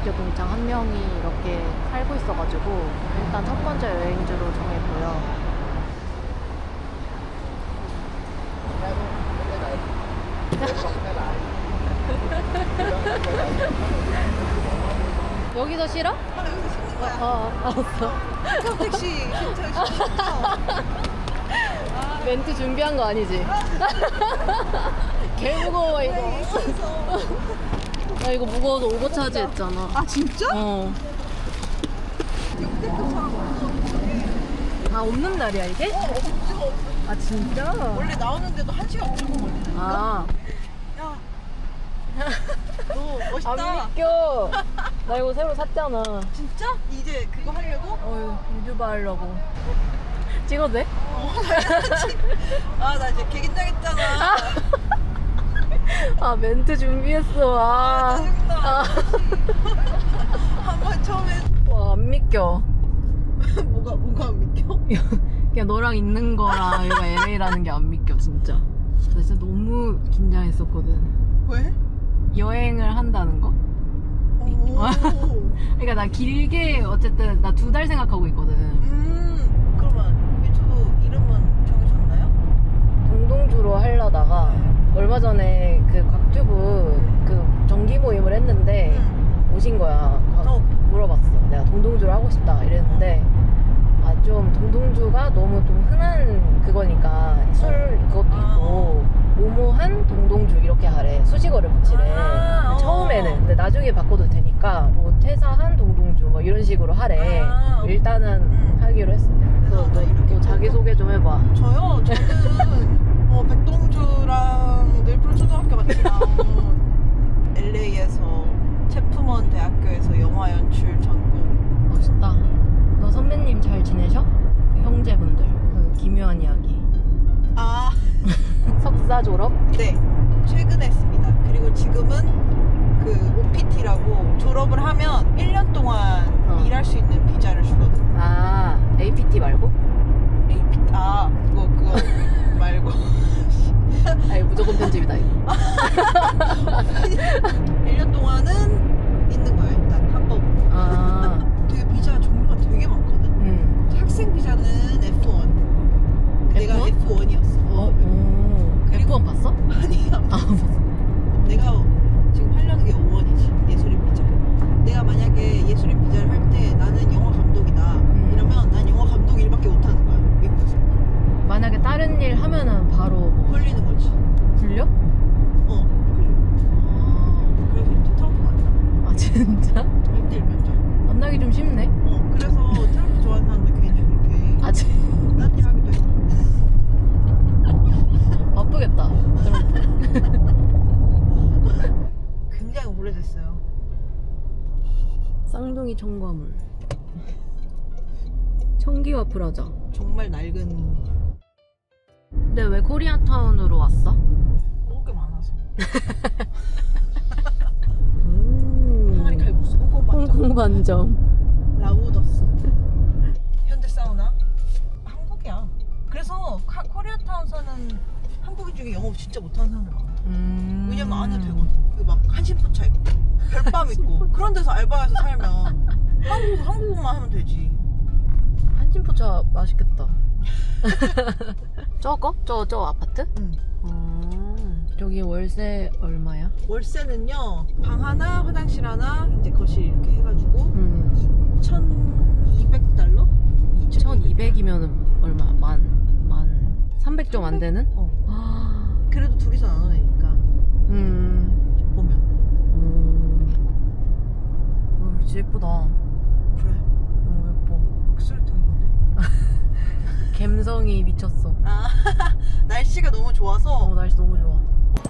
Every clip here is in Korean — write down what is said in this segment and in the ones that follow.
고등학교 동창 한 명이 이렇게 살고 있어가지고 일단 첫 번째 여행지로 정했고요. 여기서 싫어? 아, 여기서 씻는 거야. 어, 알았어. 택시 신청했어. 멘트 준비한 거 아니지? 개 무거워 이거. 나 이거 무거워서 오버차지 했잖아. 아, 진짜? 어. 없어. 아 없는 날이야 이게? 아 진짜? 원래 나오는데도 한 시간 조금 걸리니까. 아. 야. 너안 멋있다. 믿겨. 나 이거 새로 샀잖아. 진짜? 이제 그거 하려고? 어휴, 유튜브 하려고. 찍어도 돼? 어, 당연하지. 아, 나 이제 개긴장했잖아. 아, 멘트 준비했어. 아. 짜증나. 아. 한번 처음에 와, 안 믿겨. 뭐가 뭐가 안 믿겨? 그냥 너랑 있는 거랑 얘가 LA라는 게 안 믿겨, 진짜. 나 진짜 너무 긴장했었거든. 왜? 여행을 한다는 거? 오. 그러니까 나 길게 어쨌든 나 두 달 생각하고 있거든. 음. 그러면 유튜브 이름은 정하셨나요? 동동주로 하려다가 얼마 전에 그 곽튜브 그 정기 모임을 했는데 응. 오신 거야. 곽- 어. 물어봤어. 내가 동동주를 하고 싶다 이랬는데 아 좀 동동주가 너무 좀 흔한 그거니까 술 그것도 아, 있고 모모한 동동주 이렇게 하래. 수식어를 붙이래. 아, 어. 처음에는 근데 나중에 바꿔도 되니까 뭐 퇴사한 동동주 뭐 이런 식으로 하래. 아, 일단은 음. 하기로 했어. 그래서 아, 너, 이렇게 너 자기 소개 좀 해봐. 저요? 저는 어, 백동주랑 늘풀 초등학교 같이 나온 LA에서 체프먼 대학교에서 영화 연출 전공. 멋있다. 너 선배님 잘 지내셔? 그 형제분들. 그 기묘한 이야기. 아, 석사 졸업? 네. 최근에 했습니다. 그리고 지금은 그 OPT라고 졸업을 하면 1년 동안 어. 일할 수 있는 비자를 주거든. 아, APT 말고? APT. 아, 그거, 그거 말고. 아니, 무조건 편집이다, 이거. 1년 동안은 있는 거야, 일단. 합법. 아, 되게 비자 종류가 되게 많거든. 음. 학생 비자는 F1. 내가 F1? F1이었어. 어, 오. 그리고- F1 봤어? 아니, 안 아, 봤어. 봤어. 내가 지금 하려는 게 5원이지. 예술인 비자. 내가 만약에 예술인 비자를 할 때 나는 영화 감독이다. 음. 이러면 난 영화 감독 일밖에 못 하는 거야. 미국에서. 만약에 다른 일 하면은 바로 뭐 걸리는 거지. 불려? 어. 그래. 아, 그래서 이제 트럼프 만나. 아 진짜? 1대1 면접. 만나기 좀 쉽네? 어. 그래서 트럼프 좋아하는 사람들 괜히 그렇게 아, 진 딴일 하기도 해. 바쁘겠다. 굉장히 오래됐어요. 쌍둥이 청과물. 프라자. 정말 낡은 근데 왜 코리아타운으로 왔어? 먹을 게 많아서. 음. 항아리 칼국수, 홍콩 반점, 홍콩 반점. 라우더스, 현대 사우나. 한국이야. 그래서 카- 코리아타운 사는 한국인 중에 영어 진짜 못하는 사람들 많아. 음. 왜냐면 안에 되거든. 그막 한신포차 있고, 별밤 있고, 그런 데서 알바해서 살면 한국 한국어만 하면 되지. 한진포차 맛있겠다. 저거? 저, 저 아파트? 응. 음. 저기 월세 얼마야? 월세는요 방 하나, 화장실 하나, 이제 거실 이렇게 해가지고 음. 2,200달러? 1200이면은 얼마? 만, 만, 300 좀 안 되는? 어. 아, 그래도 둘이서 나눠 내니까 음. 보면 음. 어, 진짜 예쁘다. 그래. 어, 예뻐. 목소리도 있는데. 갬성이 미쳤어. 아 날씨가 너무 좋아서. 어, 날씨 너무 좋아.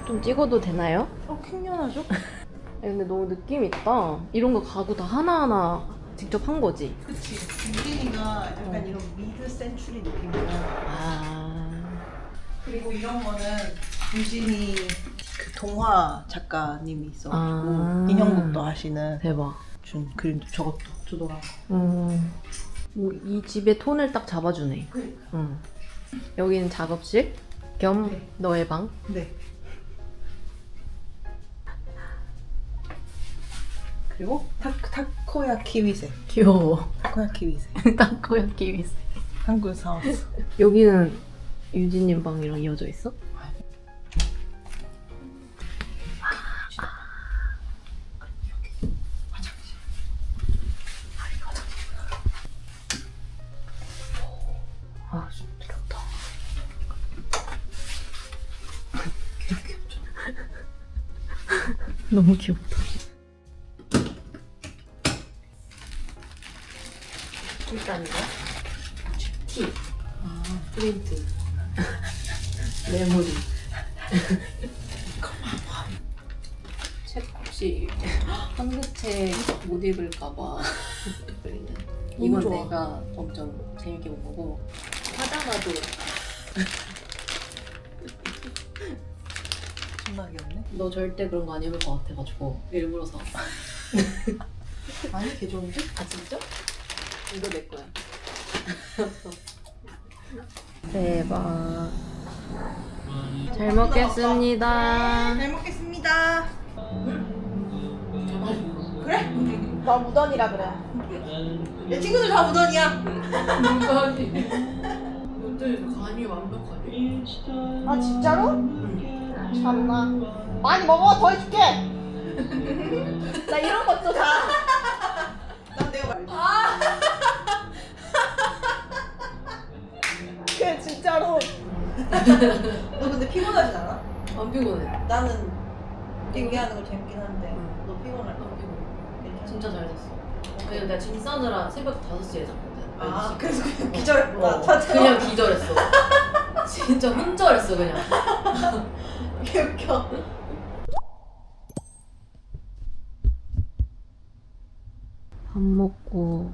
좀 찍어도 되나요? 어 킹연하죠? 아니, 근데 너무 느낌 있다. 이런 거 가구 다 하나하나 직접 한 거지? 그치. 유진이가 약간 어. 이런 미드 센츄리 느낌이야. 아. 그리고 이런 거는 유진이 그 동화 작가님이 있어가지고 아. 인형극도 하시는 대박. 준 그림도 저것도 주더라고. 음. 뭐이 집의 톤을 딱 잡아주네. 그러니까. 응. 여기는 작업실 겸 네. 너의 방. 네. 그리고 타, 타코야키 위세. 귀여워. 타코야키 위세. 타코야키 미스. 한국 사왔어. 여기는 유진님 방이랑 이어져 있어? 너무 귀엽다. 일단 이거 티. 아, 프린트. 메모리. 책 혹시 한국책 못 읽을까봐. 이건 좋아. 내가 엄청 재밌게 본 거고 하다가도 존나 귀엽네. 너 절대 그런 거 안 입을 것 같아가지고 일부러 사. 아니, 개 좋은데? 아 진짜? 이거 내 거야. 대박. 잘 먹겠습니다. 잘 먹겠습니다. 그래? 나 무던이라 그래. 내 친구들 다 무던이야. 요즘 간이 완벽하네. 아 진짜로? 참나. 많이 먹어 더 해줄게. 나 이런 것도 다. 난 내가 말지. 그래 진짜로. 너 근데 피곤하진 않아? 안 피곤해. 나는 얘기하는 거 재밌긴 한데 응. 너 피곤할 안거 피곤해. 괜찮아? 진짜 잘 잤어. 왜냐면 내가 짐 싸느라 새벽 5시에 잤거든. 아 12시. 그래서 그냥 기절했구나. 어, 다 그냥 기절했어. 진짜 혼절했어 그냥. 개 웃겨. 밥 먹고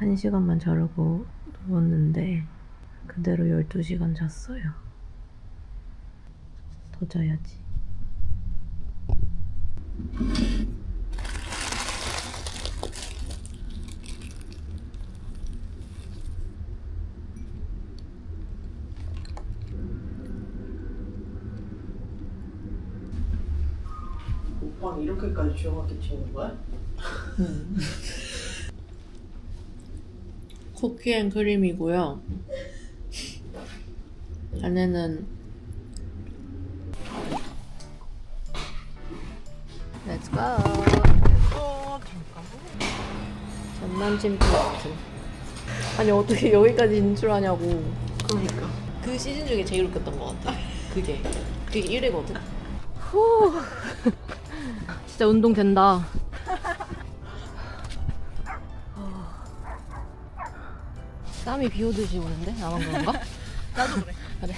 1시간만 자려고 누웠는데 그대로 12시간 잤어요. 더 자야지. 오빠는 이렇게까지 조용하게 치는 거야? 쿠키앤 크림이고요. 안에는 Let's go. 전남친 플러트. 아니 어떻게 여기까지 인출하냐고. 그러니까. 그 시즌 중에 제일 웃겼던 것 같아. 그게 그게 1위거든. 후. 진짜 운동 된다. 땀이 비 오듯이 오는데 나만 그런가? 나도 그래. 그래.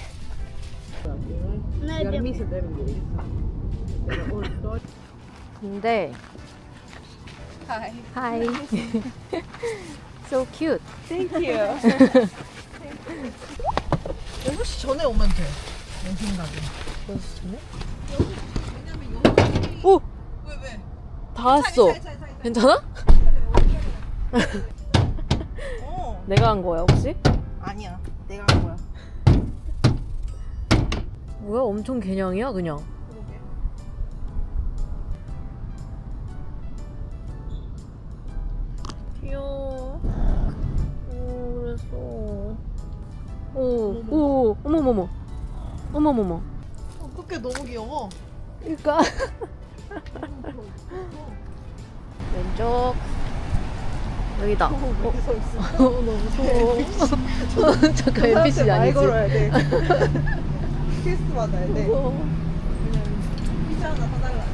근데 하이. 하이. so cute. Thank you. 6시 전에 오면 돼. 내 생각에. 여기서 전에? 다 왔어. 괜찮아? 어. 내가 한 거야 혹시? 아니야. 내가 한 거야. 뭐야 엄청 개냥이야 그냥. 그러게. 귀여워. 오 그랬어. 오, 오, 어머머머. 어머머머. 어, 그게 너무 귀여워. 그니까. 왼쪽. 여기다. 어, 어, 여기 서 있어. 어, 너무 무서워. 잠깐 NPC 말 아니지? 걸어야 돼. 키스 받아야 돼. 피자 하나 사달라.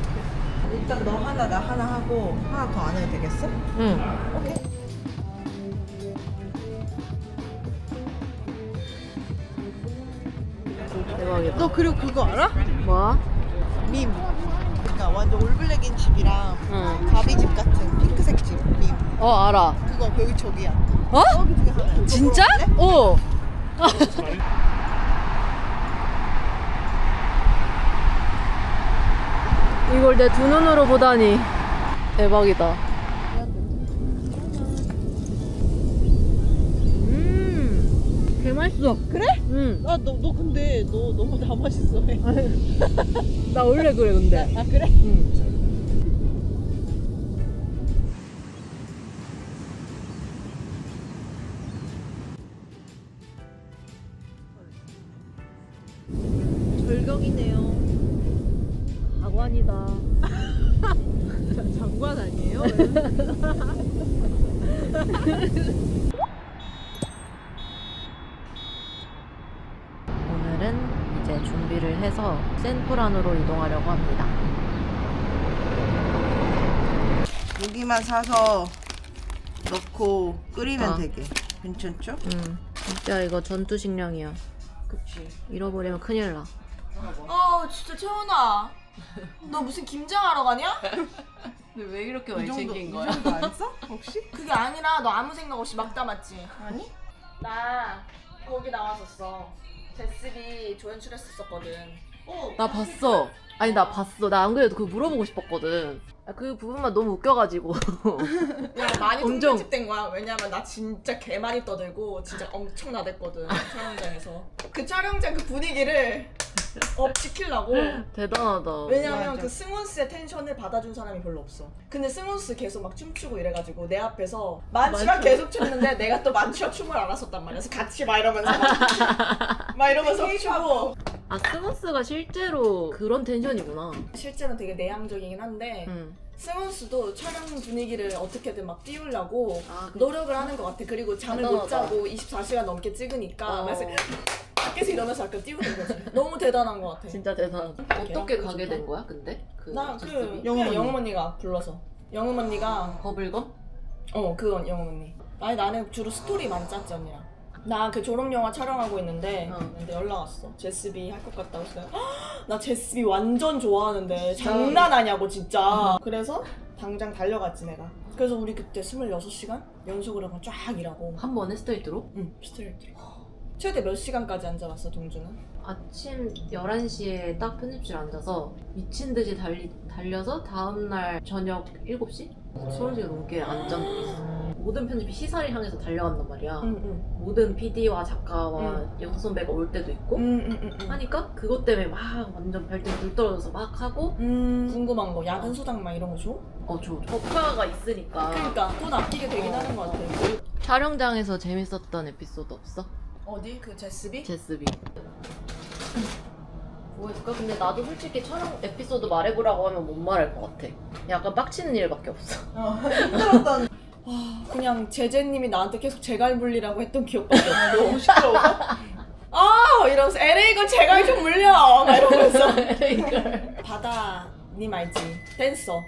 일단 너 하나 나 하나 하고 하나 더 안 해도 되겠어? 응. 오케이. 대박이다. 너 그리고 그거 알아? 뭐야? 밈. 완전 올블랙인 집이랑 응. 바비집 같은 핑크색 집 밈. 어 알아. 그거 여기 저기야. 어? 저기 중에 하나. 진짜? 어. 이걸 내 두 눈으로 보다니 대박이다. 맛있어. 그래? 응. 아, 너, 너 근데 너 너무 다 맛있어. 나 원래 그래 근데. 아, 그래? 응. 장관 아니에요? 센토란으로 이동하려고 합니다. 고기만 사서 넣고 끓이면 아. 되게 괜찮죠? 음, 진짜 이거 전투 식량이야. 그치 잃어버리면 큰일 나. 아 진짜 채원아 너 무슨 김장하러 가냐? 근데 왜 이렇게 이 정도 이 정도 안 써? 혹시? 그게 아니라 너 아무 생각 없이 막 담았지 아니? 나 거기 나왔었어 제스비 조연 출했었거든 어 나 봤어. 아니 나 봤어. 나 안 그래도 그거 물어보고 싶었거든. 아, 그 부분만 너무 웃겨가지고. 야 많이 엄청. 통편집된 거야 왜냐면 나 진짜 개 많이 떠들고 진짜 엄청 나댔거든 촬영장에서 그 촬영장 그 분위기를 업 시키려고 대단하다. 왜냐면 맞아. 그 승원스의 텐션을 받아준 사람이 별로 없어. 근데 승원스 계속 막 춤추고 이래가지고 내 앞에서 만추가 만추. 계속 췄는데 내가 또 만추가 춤을 알았었단 말이야. 그래서 같이 막 이러면서 막 이러면서 추고 아 스무스가 실제로 그런 텐션이구나. 실제는 되게 내향적이긴 한데 응. 승원스도 촬영 분위기를 어떻게든 막 띄우려고 아, 그- 노력을 하는 것 같아. 그리고 잠을 못 대단하다. 자고 24시간 넘게 찍으니까 어. 그래서 밖에서 일어나서 약간 띄우는 거지. 너무 대단한 것 같아. 진짜 대단하다. 어떻게 가게 좋다. 된 거야, 근데? 그 나그 제스비? 영음 언니. 영음 언니가 불러서 영음 언니가 버블검? 어 그건 영음 언니 아니 나는 주로 스토리 많이 짰지 언니랑 나 그 졸업 영화 촬영하고 있는데 어. 근데 연락 왔어 제스비 할 것 같다고 해서 내가, "헉, 나 제스비 완전 좋아하는데 장난 아냐고 진짜 그래서 당장 달려갔지 내가 그래서 우리 그때 26시간 연속으로 그냥 쫙 일하고 한 번에 스트레이트로? 응 스트레이트 최대 몇 시간까지 앉아봤어 동주는? 아침 11시에 딱 편집실 앉아서 미친 듯이 달리, 달려서 다음날 저녁 7시? 20시간 넘게 앉은 적이 있어. 모든 편집이 시사를 향해서 달려간단 말이야. 응 응 모든 PD와 작가와 연수 선배가 올 때도 있고 응응 응 하니까 그것 때문에 막 완전 발등 불 떨어져서 막 하고 음, 궁금한 거 야근 수당 막 이런 거 줘? 어, 저 저가가 있으니까 그러니까 돈 아끼게 되긴 하는 것 같아 촬영장에서 재밌었던 에피소드 없어? 어디? 그 제스비? 제스비 뭐였을까? 근데 나도 솔직히 촬영 에피소드 말해보라고 하면 못 말할 것 같아. 약간 빡치는 일밖에 없어. 어 힘들었던. 그냥 제재님이 나한테 계속 제갈 물리라고 했던 기억밖에 없고 너무 시끄러워서? 아 이러면서 LA 건 제갈 좀 물려! 막 이러면서. 바다님 알지? 댄서.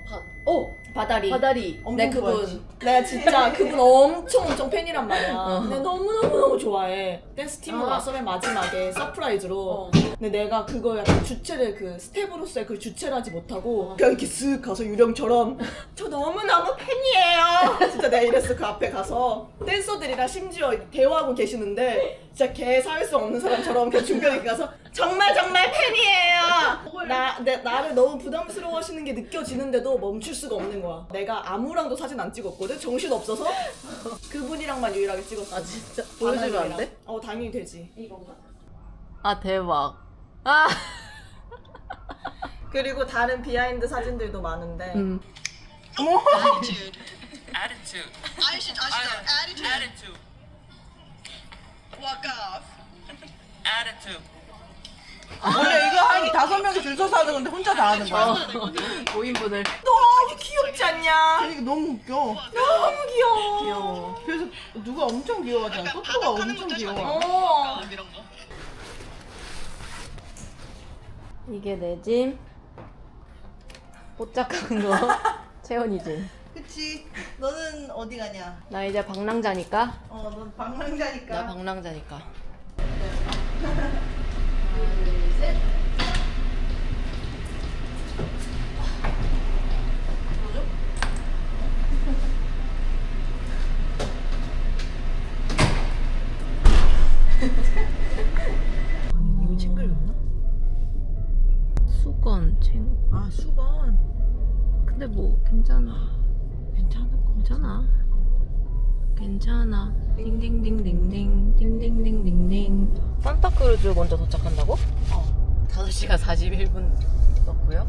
어! 바다리. 바다리. 엄청 내 그분. 좋아했지. 내가 진짜 그분 엄청 엄청 팬이란 말이야. 어. 근데 너무너무너무 좋아해. 댄스 팀으로 아. 왔어 맨 마지막에 서프라이즈로. 어. 근데 내가 그거 약간 주체를 그 스텝으로서의 그 주체를 하지 못하고 그냥 이렇게 쓱 가서 유령처럼 저 너무너무 팬이에요. 진짜 내가 이랬어 그 앞에 가서. 댄서들이랑 심지어 대화하고 계시는데 진짜 개 사회성 없는 사람처럼 그냥 중간에 가서 정말 정말 팬이에요 나, 내, 나를 너무 부담스러워 하시는 게 느껴지는데도 멈출 수가 없는 거야 내가 아무랑도 사진 안 찍었거든 정신 없어서 그분이랑만 유일하게 찍었어 아 진짜 보여주면 안 돼? 어 당연히 되지 아 대박 아 그리고 다른 비하인드 사진들도 많은데 음. attitude. Attitude. I should, I should. Attitude. Attitude. Walk off. Attitude. 원래 이거 한 다섯 명이 줄 서서 하는 건데 혼자 다 하는 거야. 5인분을. 너무 귀엽지 않냐? 그러니까 너무 웃겨. 너무 귀여워. 귀여워. 그래서 누가 엄청 귀여워하잖아? 또또가 엄청 귀여워. 어. 이런 거. 이게 내 짐. 뽀짝한 거. 채원이 짐나 그치. 너는 어디 가냐? 이제 방랑자니까. 어 넌 방랑자니까. 나 방랑자니까? 수건 챙 아 수건. 근데 뭐 괜찮아 괜찮을 거 괜찮아. 괜찮아. 띵띵띵띵띵 띵띵띵띵띵 산타크루즈 먼저 도착한다고? 어 5시가 41분 넣고요.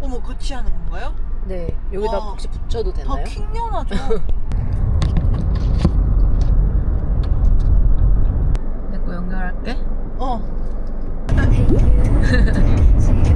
어머 그 취하는 건가요? 네. 여기다 와, 혹시 붙여도 되나요? 다 킹년하죠. 됐고 연결할게. 어.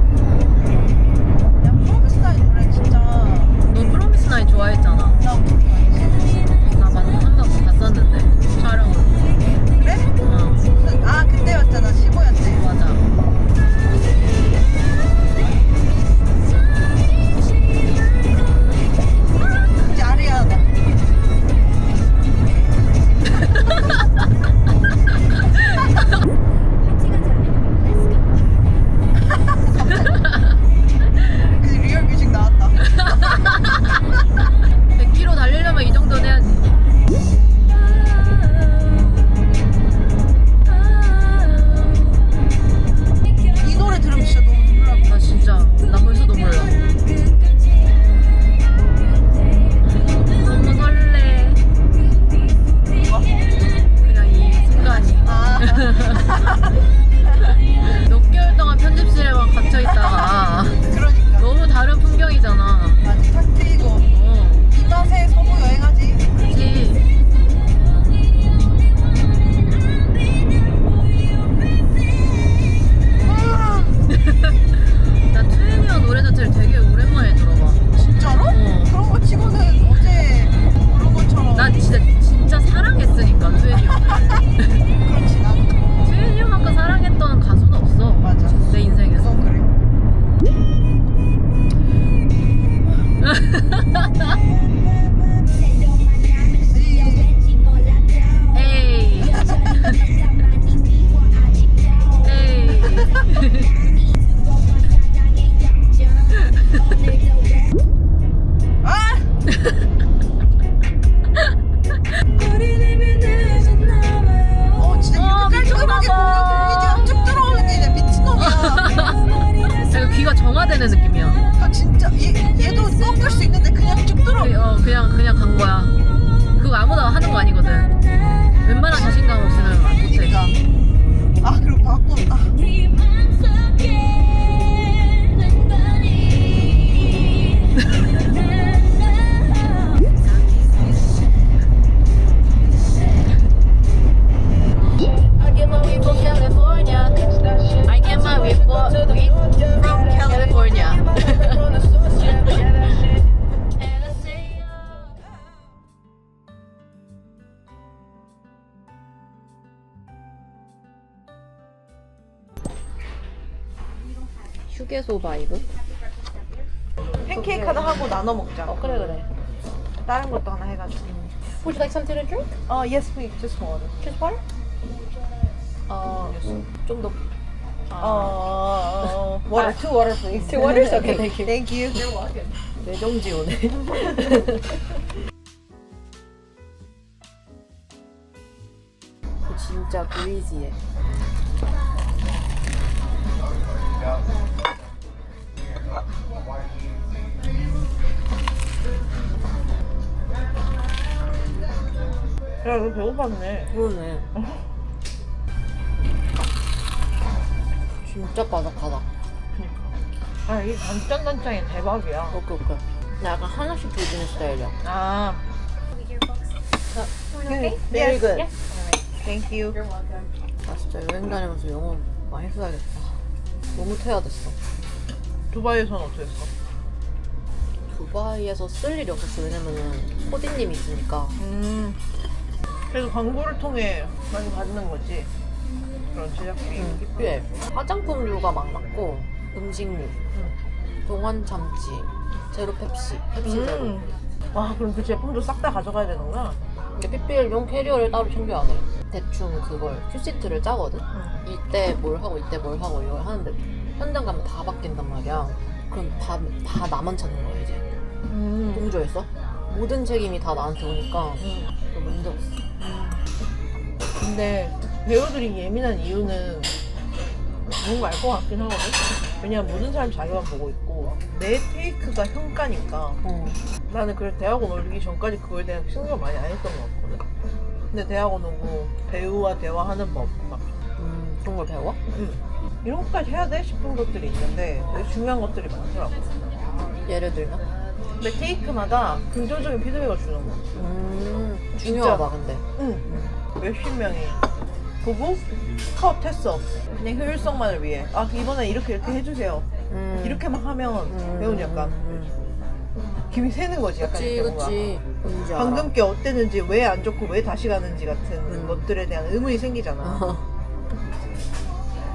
휴게소 바이브? 팬케이크 하나 하고 나눠 먹자. 어 그래 그래. 다른 것도 하나 해가지고. Would you like something to drink? 어 yes please just water. Just water? 어, 좀 더. 어 water two water please. Two waters? Okay, thank you. Thank you. 뇌정지 오네. 진짜 브리지해. 야 이거 배고팠네. 그러네. 진짜 바삭하다. 아 이게 단짠단짠이 대박이야. 오케이 오케이. 나 약간 하나씩 조지는 스타일이야. 아. Very Yes. good. Thank you. 나 진짜 여행 다니면서 영어 많이 써야겠다. 너무 퇴화됐어. 두바이에서는 어땠어? 두바이에서 쓸 일이 없었어. 왜냐면은 호디님이 있으니까. 음. 그래서 광고를 통해 많이 받는 거지. 그런 제작비. 꽤 화장품류가 많았고 음식류, 동안 참치, 제로 펩시, 펩시 제로. 음. 와 그럼 그 제품도 싹 다 가져가야 되는구나. 근데 PPL용 캐리어를 따로 챙겨야 돼. 대충 그걸 큐시트를 짜거든. 이때 뭘 하고 이때 뭘 하고 이걸 하는데 현장 가면 다 바뀐단 말이야. 그럼 다, 다 나만 찾는 거야 이제. 음. 공조했어? 모든 책임이 다 나한테 오니까 좀 문제 없어. 근데 배우들이 예민한 이유는 뭔가 알 것 같긴 하거든. 왜냐면 모든 사람이 자기만 보고 있고 내 테이크가 평가니까 어. 나는 그래서 대학원 오기 전까지 그거에 대한 신경 많이 안 했던 것 같거든. 근데 대학원 오고 배우와 대화하는 법, 막 음, 그런 걸 배워? 음, 이런 것까지 해야 돼 싶은 것들이 있는데 되게 중요한 것들이 많더라고. 예를 들면? 근데 테이크마다 긍정적인 피드백을 주는 거. 음, 중요하다 근데. 응. 몇십 명이 보고 컷 했어. 그냥 효율성만을 위해. 아 이번에 이렇게 이렇게 해주세요. 음. 이렇게만 하면 음, 배우는 약간 음, 힘이 새는 거지. 약간 그치 이렇게 뭔가. 그치. 뭔지 알아. 방금 게 어땠는지 왜 안 좋고 왜 다시 가는지 같은 음. 것들에 대한 의문이 생기잖아. 어,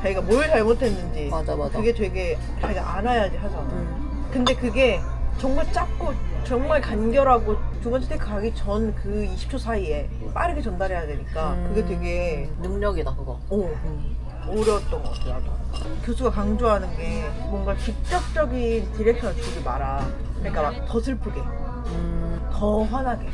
자기가 뭘 잘못했는지 맞아 맞아. 그게 되게 자기가 알아야지 하잖아. 음, 근데 그게 정말 짧고 정말 간결하고 두 번째 테이크 가기 전 그 20초 사이에 빠르게 전달해야 되니까 음. 그게 되게 능력이다 그거. 오, 어려웠던 것 같아 나도 교수가 강조하는 게 뭔가 직접적인 디렉션을 주지 마라 그러니까 막 더 슬프게 음, 더 화나게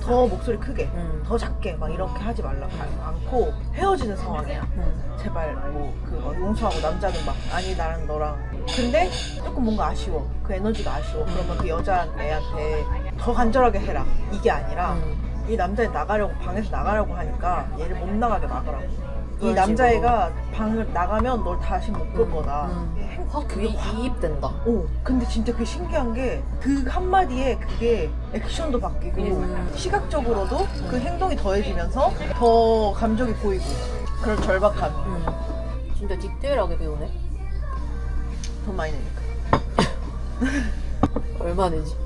더 목소리 크게 음. 더 작게 막 이렇게 하지 말라 않고 헤어지는 상황이야 음. 제발 뭐 그거 용서하고 남자는 막 아니 나랑 너랑 근데 조금 뭔가 아쉬워 그 에너지가 아쉬워 그러면 그 여자애한테 더 간절하게 해라 이게 아니라 음. 이 남자애 나가려고 방에서 나가려고 하니까 얘를 못 나가게 막으라고 이 그런 남자애가 방을 나가면 널 다시 못 볼 거다 음. 아 그게 이입된다. 오, 근데 진짜 그게 신기한 게 그 한마디에 그게 액션도 바뀌고 음. 시각적으로도 그 행동이 더해지면서 더 감정이 보이고 그런 절박함이 음. 진짜 디테일하게 배우네. 돈 많이 내니까 얼마 내지?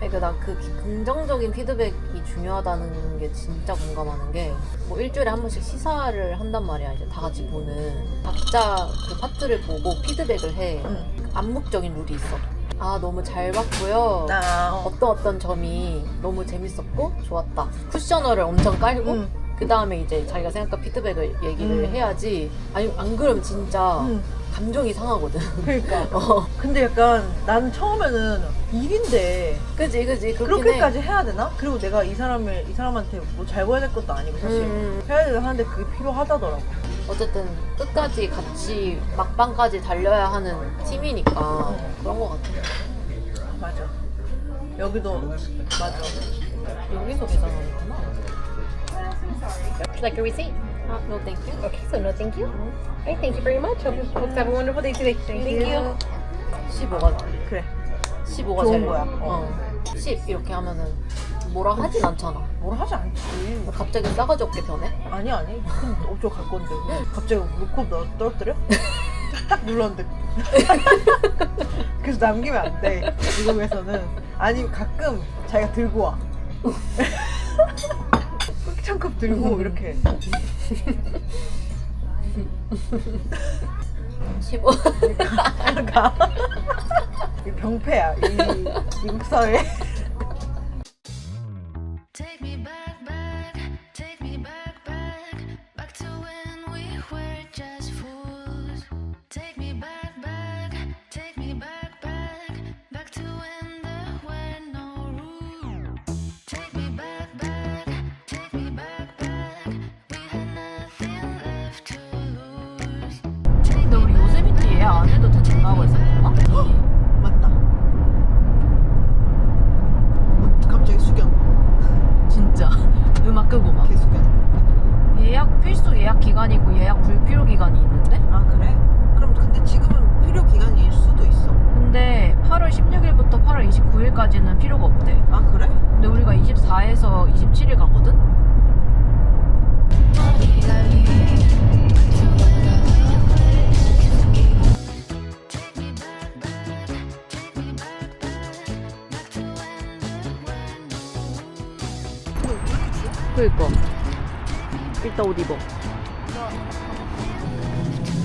그러니까 나그 긍정적인 피드백이 중요하다는 게 진짜 공감하는 게 뭐 일주일에 한 번씩 시사를 한단 말이야 이제 다 같이 보는 각자 그 파트를 보고 피드백을 해 응. 암묵적인 룰이 있어 아 너무 잘 봤고요 나 어. 어떤 어떤 점이 너무 재밌었고 좋았다 쿠셔너를 엄청 깔고 응. 그 다음에 이제 자기가 생각한 피드백을 얘기를 음. 해야지 아니 안 그러면 진짜 응. 감정이 상하거든 그러니까 어 근데 약간 나는 처음에는 일인데 그지 그지 그렇긴 그렇게까지 해야 되나? 그리고 내가 이 사람을 이 사람한테 뭐 잘 보여야 될 것도 아니고 사실 음. 해야 되나 하는데 그게 필요하다더라고 해. 어쨌든 끝까지 같이 막방까지 달려야 하는 팀이니까 그런 것 같아. 맞아. 여기도 맞아. 여기서 계산하는구나. Would you like a receipt? 아, no thank you. Okay, so no thank you. All right, thank you very much. Hope you folks have a wonderful day today. Thank, you. 15가 그래. 15가 좋은 제일 거야. 어. 10 이렇게 하면은 뭐라 하진 않잖아. 뭘 하지 않지. 갑자기 싸가지 없게 변해? 아니 아니. 그럼 어쩌 갈 건데. 갑자기 놓고 너 떨어뜨려? 딱 눌렀는데. 그래서 남기면 안 돼. 미국에서는. 아니 가끔 자기가 들고 와. 흑창컵 들고 이렇게. 15. 가. 이 병폐야. 이 미국 사회. 안 해도 된다고 했었나? 맞다. 어, 갑자기 수경. 진짜. 음악 끄고 막. 개수경. 예약 필수 예약 기간이 있고 예약 불필요 기간이 있는데? 아 그래? 그럼 근데 지금은 필요 기간일 수도 있어. 근데 8월 16일부터 8월 29일까지는 필요가 없대. 아 그래? 근데 우리가 24에서 27일 가 그니까. 이따 옷 입어.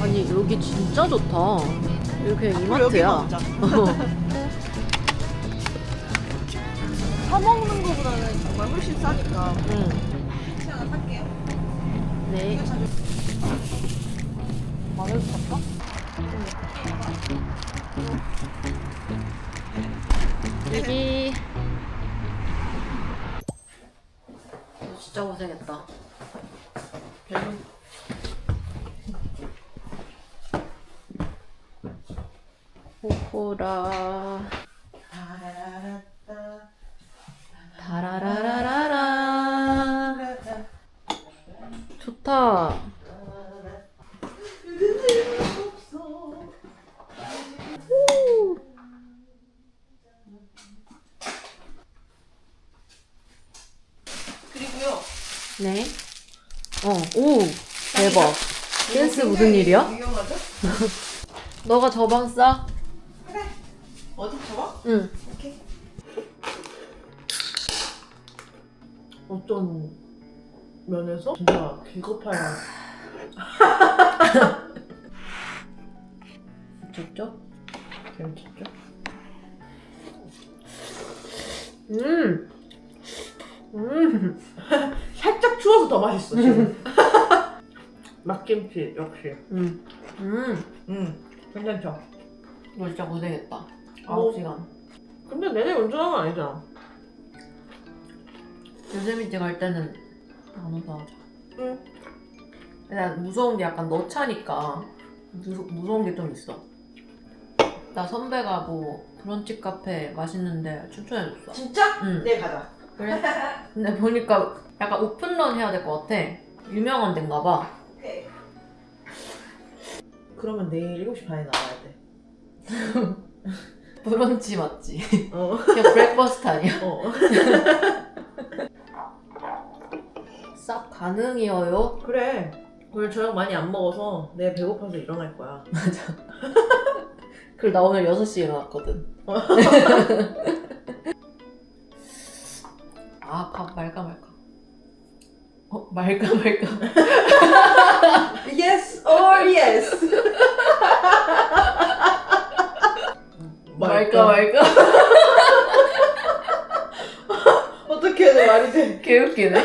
아니, 여기 진짜 좋다. 여기 그냥 앞으로 여기 이마트야. 사 먹는 거보다는 정말 훨씬 싸니까. 응. 하나 살게요. 네. 마늘 살까? 여기. 진짜 고생했다. 다라라라라라. 좋다. 그리고요. 네. 어, 오, 대박. 댄스 무슨 일이야? 위험하죠? 너가 저방 싸? 어디 잡아? 응. 오케이. 어떤 면에서 진짜 기겁할 좋죠? 괜찮죠? 음. 음. 살짝 추워서 더 맛있어 지금. 막김치 역시. 음. 음. 음 괜찮죠? 너 진짜 고생했다. 뭐. 9시간. 근데 내내 운전한 건 아니잖아. 요세미티 갈 때는 나눠서 하자. 응. 난 무서운 게 약간 너 차니까 무서, 무서운 게 좀 있어. 나 선배가 뭐 브런치 카페 맛있는데 추천해줬어. 진짜? 응. 내일 가자. 그래? 근데 보니까 약간 오픈런 해야 될 것 같아. 유명한 데인가 봐. 오케이. 그러면 내일 7시 반에 나와야 돼. 브런치 맞지? 어. 그냥 브렉퍼스트 아니야? 어. 쌉 가능이어요? 그래. 오늘 저녁 많이 안 먹어서 내일 배고파서 일어날 거야. 그리고 나 오늘 6시에 일어났거든. 아, 밥 말까 말까. 어, 말까 말까. Yes or yes. 말까 말까. 어떻게 해야 말이 돼? 개웃기네.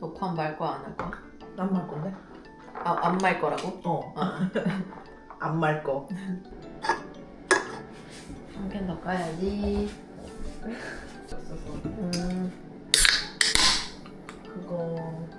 너밥 말 거야 안할 거야? 안말 건데? 아, 안 말 거라고? 어. 아, 안말 거. 한캔더 까야지. 음, 그거